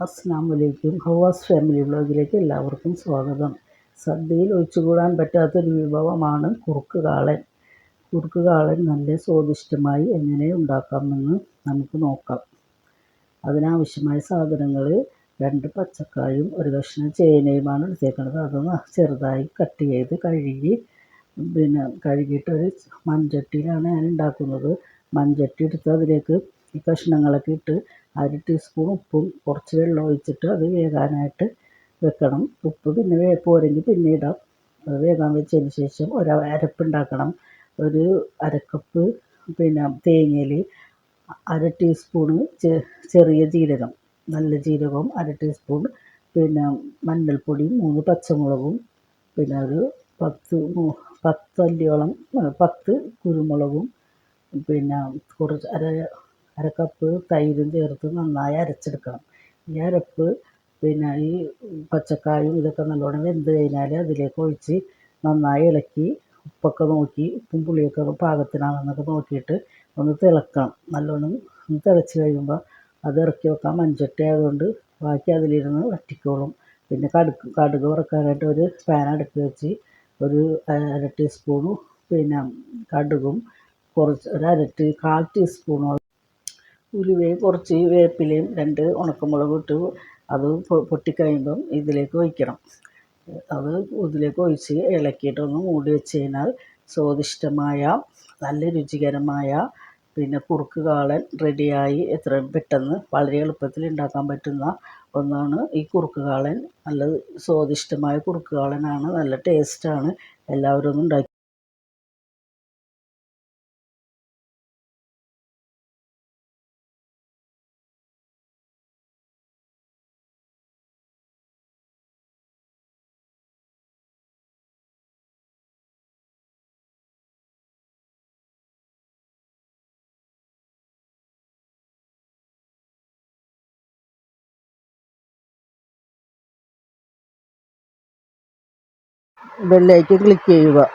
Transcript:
അസ്സാം വലൈക്കും ഹവാസ് ഫാമിലി വ്ളോഗിലേക്ക് എല്ലാവർക്കും സ്വാഗതം. സദ്യയിൽ ഒഴിച്ചുകൂടാൻ പറ്റാത്തൊരു വിഭവമാണ് കുറുക്ക് കാളൻ കുറുക്ക് കാളൻ നല്ല സ്വാദിഷ്ടമായി എങ്ങനെ ഉണ്ടാക്കാമെന്ന് നമുക്ക് നോക്കാം. അതിനാവശ്യമായ സാധനങ്ങൾ രണ്ട് പച്ചക്കായും ഒരു കഷ്ണം ചേനയുമാണ് എടുത്തേക്കുന്നത് അത് ചെറുതായി കട്ട് ചെയ്ത് കഴുകി പിന്നെ കഴുകിയിട്ടൊരു മൺചട്ടിയിലാണ് ഞാൻ ഉണ്ടാക്കുന്നത്. മൺചട്ടി എടുത്ത് അതിലേക്ക് ഈ കഷ്ണങ്ങളൊക്കെ ഇട്ട് അര ടീസ്പൂൺ ഉപ്പും കുറച്ച് വെള്ളം ഒഴിച്ചിട്ട് അത് വേകാനായിട്ട് വെക്കണം. ഉപ്പ് പിന്നെ വേപ്പ് പോരെങ്കിൽ പിന്നെ ഇടാം. അത് വേകാൻ വെച്ചതിന് ശേഷം ഒരു അരപ്പുണ്ടാക്കണം ഒരു അരക്കപ്പ് പിന്നെ തേങ്ങയിൽ അര ടീസ്പൂണ് ചെറിയ ജീരകം നല്ല ജീരകവും അര ടീസ്പൂൺ പിന്നെ മഞ്ഞൾപ്പൊടിയും മൂന്ന് പച്ചമുളകും പിന്നെ ഒരു പത്ത് പത്ത് അല്ലിയോളം പത്ത് കുരുമുളകും പിന്നെ കുറച്ച് അര അര കപ്പ് തൈരും ചേർത്ത് നന്നായി അരച്ചെടുക്കണം. ഈ അരപ്പ് പിന്നെ ഈ പച്ചക്കായും ഇതൊക്കെ നല്ലോണം വെന്ത് കഴിഞ്ഞാൽ അതിലേക്ക് ഒഴിച്ച് നന്നായി ഇളക്കി ഉപ്പൊക്കെ നോക്കി ഉപ്പും പുളിയൊക്കെ പാകത്തിനാണെന്നൊക്കെ നോക്കിയിട്ട് ഒന്ന് തിളക്കണം. നല്ലോണം ഒന്ന് തിളച്ച് കഴിയുമ്പോൾ അത് ഇറക്കി വെക്കാൻ മൺചട്ടി ആയതുകൊണ്ട് ബാക്കി അതിലിരുന്ന് വറ്റിക്കോളും. പിന്നെ കടുക് കടുക് വറക്കാനായിട്ട് ഒരു പാൻ അടുപ്പ് വെച്ച് ഒരു അര ടീസ്പൂണും പിന്നെ കടുകും കുറച്ച് ഒരു അര ടീ കാൽ ടീസ്പൂണോളം ഉലുവയും കുറച്ച് വേപ്പിലയും രണ്ട് ഉണക്കമുളകും ഇട്ട് അത് പൊട്ടിക്കഴിയുമ്പം ഇതിലേക്ക് ഒഴിക്കണം. അത് ഇതിലേക്ക് ഒഴിച്ച് ഇളക്കിയിട്ടൊന്ന് മൂടി വെച്ച് കഴിഞ്ഞാൽ സ്വാദിഷ്ടമായ നല്ല രുചികരമായ പിന്നെ കുറുക്ക് കാളൻ റെഡിയായി എത്രയും പെട്ടെന്ന് വളരെ എളുപ്പത്തിൽ ഉണ്ടാക്കാൻ പറ്റുന്ന ഒന്നാണ് ഈ കുറുക്ക് കാളൻ. നല്ല സ്വാദിഷ്ടമായ കുറുക്ക് കാളനാണ്. നല്ല ടേസ്റ്റാണ്. എല്ലാവരും ഒന്ന് ഉണ്ടാക്കി ബെല്ലൈക്കൻ ക്ലിക്ക് ചെയ്യുക.